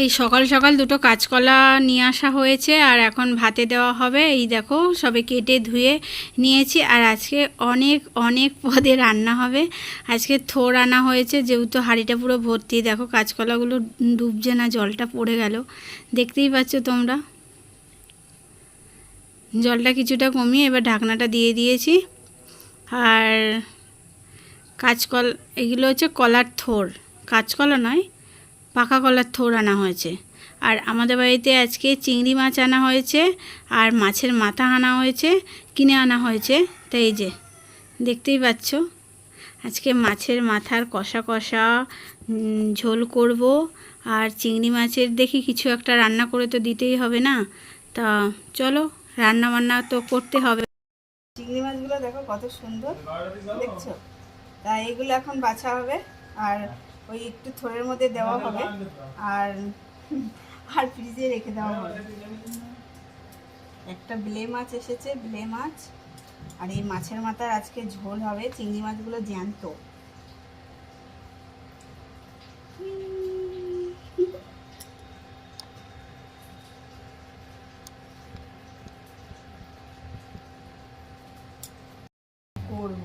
এই সকাল সকাল দুটো কাঁচকলা নিয়ে আসা হয়েছে আর এখন ভাতে দেওয়া হবে। এই দেখো সবে কেটে ধুয়ে নিয়েছি আর আজকে অনেক অনেক পদে রান্না হবে। আজকে থোর আনা হয়েছে, যেহেতু হাঁড়িটা পুরো ভর্তি। দেখো কাঁচকলাগুলো ডুবছে না, জলটা পড়ে গেল। দেখতেই পাচ্ছ তোমরা। জলটা কিছুটা কমিয়ে এবার ঢাকনাটা দিয়ে দিয়েছি। আর কাঁচকল, এগুলো হচ্ছে কলার থোর কাঁচকলা নয় পাকা কলার থোর আনা হয়েছে। আর আমাদের বাড়িতে আজকে চিংড়ি মাছ আনা হয়েছে আর মাছের মাথা আনা হয়েছে, কিনে আনা হয়েছে। তো এই যে, দেখতেই পাচ্ছ। আজকে মাছের মাথার কষা কষা ঝোল করব। আর চিংড়ি মাছের দেখি কিছু একটা রান্না করে তো দিতেই হবে না। তা চলো, রান্না বান্না তো করতে হবে। চিংড়ি মাছগুলো দেখো কত সুন্দর, দেখছ? তা এইগুলো এখন বাছা হবে। আর ওই একটু থোড়ের মধ্যে দেওয়া হবে। আর আর ফ্রিজে রেখে দেওয়া হবে। একটা ব্লে মাছ এসেছে ব্লে মাছ। আর এই মাছের মাথার আজকে ঝোল হবে, চিংড়ি মাছগুলো জ্যান্ত করব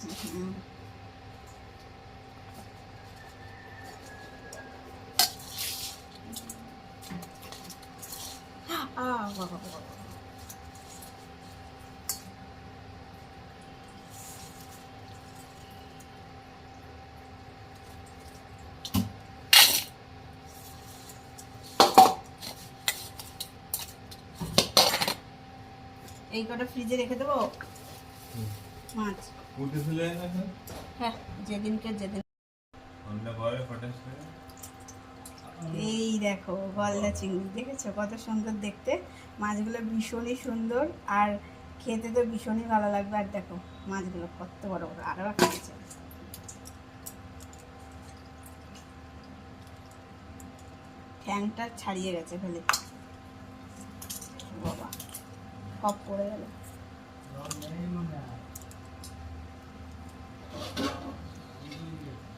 হুম। আহ, বাবা, বাবা, বাবা। এই কটা ফ্রিজে রেখে দেবো মাছ উঠে চলে যায় হ্যাঁ যেদিনকে যেদিন এই দেখো গলদা চিংড়ি দেখেছ? কত সুন্দর দেখতে। মাছগুলো ভীষণই সুন্দর আর খেতে তো ভীষণই ভালো লাগবে। আর দেখো মাছগুলো কত বড় বড় আরও খাচ্ছে ঠ্যাংটা ছাড়িয়ে গেছে ফেলে বাবা সব পড়ে গেল।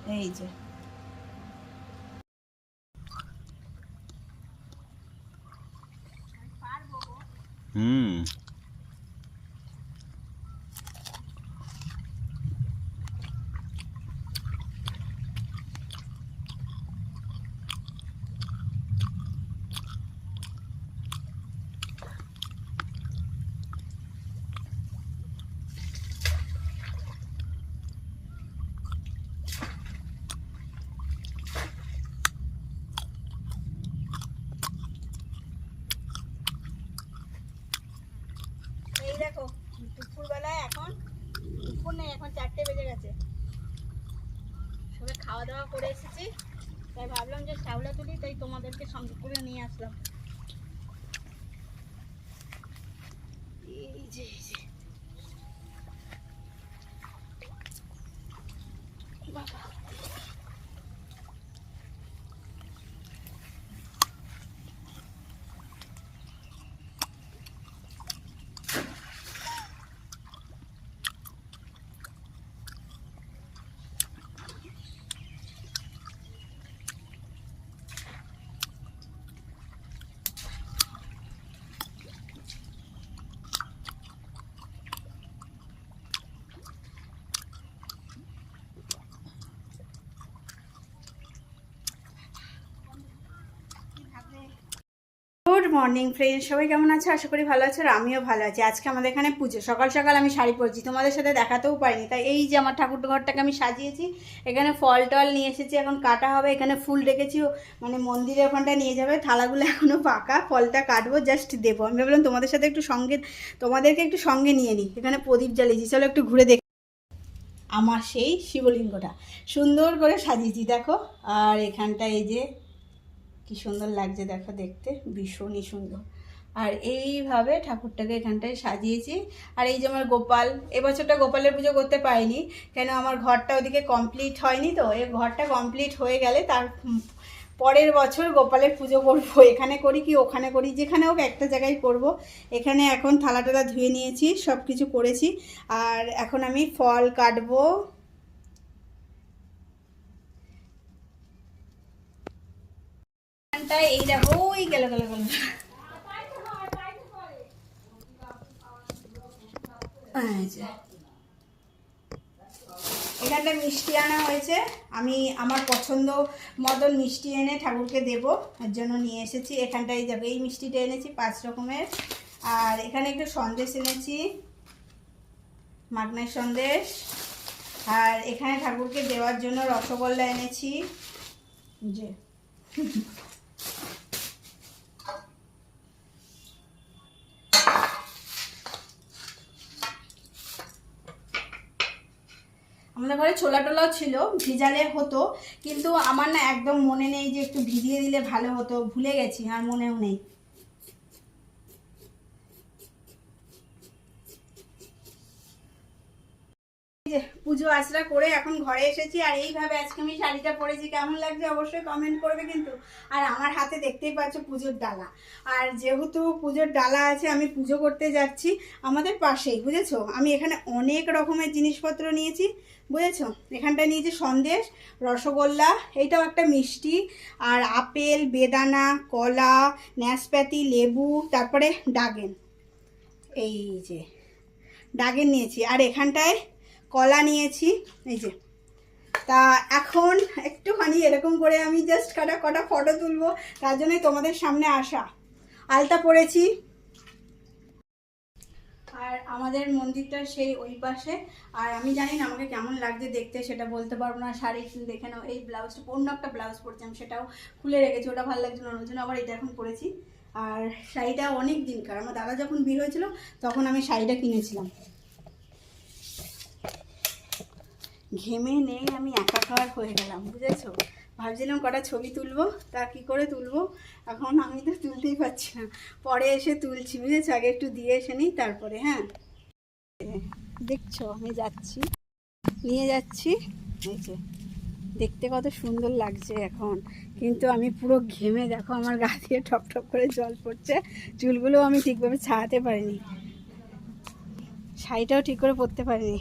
এই যে হুম এই দেখো দুপুরবেলায় এখন দুপুর নেই এখন চারটে বেজে গেছে সবে খাওয়া দাওয়া করে এসেছি। তাই ভাবলাম যে শ্যাওলা তুলি, তাই তোমাদেরকে সঙ্গে করে নিয়ে আসলাম এই যে এই যে বাবা গুড মর্নিং ফ্রেন্ড সবাই কেমন আছে? আশা করি ভালো আছে আর আমিও ভালো আছি। আজকে আমাদের এখানে পুজো। সকাল সকাল আমি শাড়ি পরছি, তোমাদের সাথে দেখাতেও পারিনি। তাই এই যে আমার ঠাকুর ঘরটাকে আমি সাজিয়েছি, এখানে ফল টল নিয়ে এসেছি, এখন কাটা হবে, এখানে ফুল রেখেছি মানে মন্দিরের ওখানটা নিয়ে যাবে। থালাগুলো এখনও পাকা, ফলটা কাটবো জাস্ট দেবো। আমি ভাবলাম তোমাদের সাথে একটু সঙ্গে, তোমাদেরকে একটু সঙ্গে নিয়ে নিই। এখানে প্রদীপ জ্বালিয়েছি, চলো একটু ঘুরে দেখ আমার সেই শিবলিঙ্গটা। সুন্দর করে সাজিয়েছি, দেখো। আর এখানটা এই যে কি সুন্দর লাগছে দেখো দেখতে, ভীষণই সুন্দর। আর এইভাবে ঠাকুরটাকে এখানটায় সাজিয়েছি। আর এই যে আমার গোপাল, এবছরটা গোপালের পুজো করতে পারিনি, কেন আমার ঘরটা ওদিকে কমপ্লিট হয়নি তো, এই ঘরটা কমপ্লিট হয়ে গেলে তার পরের বছর গোপালের পুজো করব। এখানে করি কি, ওখানে করি, যেখানে হোক একটা জায়গায় করব। এখানে এখন থালা টালা ধুয়ে নিয়েছি সব কিছু করেছি। আর এখন আমি ফল কাটবো। এখানটায় এই দেখো ওই গেল গেল গেল। এখানটা মিষ্টি আনা হয়েছে। আমি আমার পছন্দ মতন মিষ্টি এনে ঠাকুরকে দেব। এর জন্য নিয়ে এসেছি। এখানটায় যাবে, এই মিষ্টিটা এনেছি, পাঁচ রকমের। আর এখানে একটু সন্দেশ এনেছি। মাগনের সন্দেশ। আর এখানে ঠাকুরকে দেওয়ার জন্য রসগোল্লা এনেছি। যে। আমাদের ঘরে ছোলা টোলাও ছিল, ভিজালে হতো, কিন্তু আমার না একদম মনে নেই যে একটু ভিজিয়ে দিলে ভালো হতো, ভুলে গেছি, আর মনেও নেই এই যে পুজো আচরা করে এখন ঘরে এসেছি আর এইভাবে আজকে আমি শাড়িটা পরেছি। কেমন লাগছে অবশ্যই কমেন্ট করবে কিন্তু। আর আমার হাতে দেখতেই পাচ্ছ পুজোর ডালা। আর যেহেতু পুজোর ডালা আছে, আমি পুজো করতে যাচ্ছি আমাদের পাশেই, বুঝেছ? আমি এখানে অনেক রকমের জিনিসপত্র নিয়েছি, বুঝেছ? এখানটা নিয়েছি সন্দেশ, রসগোল্লা এইটাও একটা মিষ্টি, আর আপেল, বেদানা, কলা ন্যাসপাতি লেবু, তারপরে ডাগেন। এই যে, ডাগেন নিয়েছি। আর এখানটায় কলা নিয়েছি, এই যে। তা এখন একটুখানি এরকম করে আমি জাস্ট কটা কটা ফটো তুলবো, তার জন্যই তোমাদের সামনে আসা। আলতা পরেছি। আর আমাদের মন্দিরটা সেই ওই পাশে। আর আমি জানি না আমাকে কেমন লাগছে দেখতে, সেটা বলতে পারব না। শাড়ি দেখে নাও, এই ব্লাউজটা অন্য একটা ব্লাউজ পরছি আমি, সেটাও খুলে রেখেছি, ওটা ভালো লাগছে না, ওর জন্য আবার এটা এখন পরেছি। আর শাড়িটা অনেক দিনকার, আমার দাদা যখন বিয়ে হয়েছিল, তখন আমি শাড়িটা কিনেছিলাম। ঘেমে নেই, আমি একা একাকার হয়ে গেলাম, বুঝেছ? ভাবছিলাম কটা ছবি তুলবো, তা কি করে তুলবো? এখন আমি তো তুলতেই পারছি না। পরে এসে তুলছি, বুঝেছ? আগে একটু দিয়ে এসে নিই, তারপরে হ্যাঁ? দেখছ, আমি যাচ্ছি, নিয়ে যাচ্ছি। এই দেখতে কত সুন্দর লাগছে এখন। কিন্তু আমি পুরো ঘেমে, দেখো আমার গা দিয়ে টপ টপ করে জল পড়ছে। চুলগুলো আমি ঠিকভাবে ছাড়াতে পারিনি। শাড়িটাও ঠিক করে পরতে পারিনি।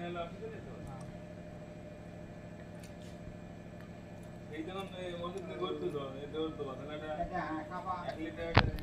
দুরকম একসঙ্গে এলো করতে তো এই যেমন তো না এটা এক লিটার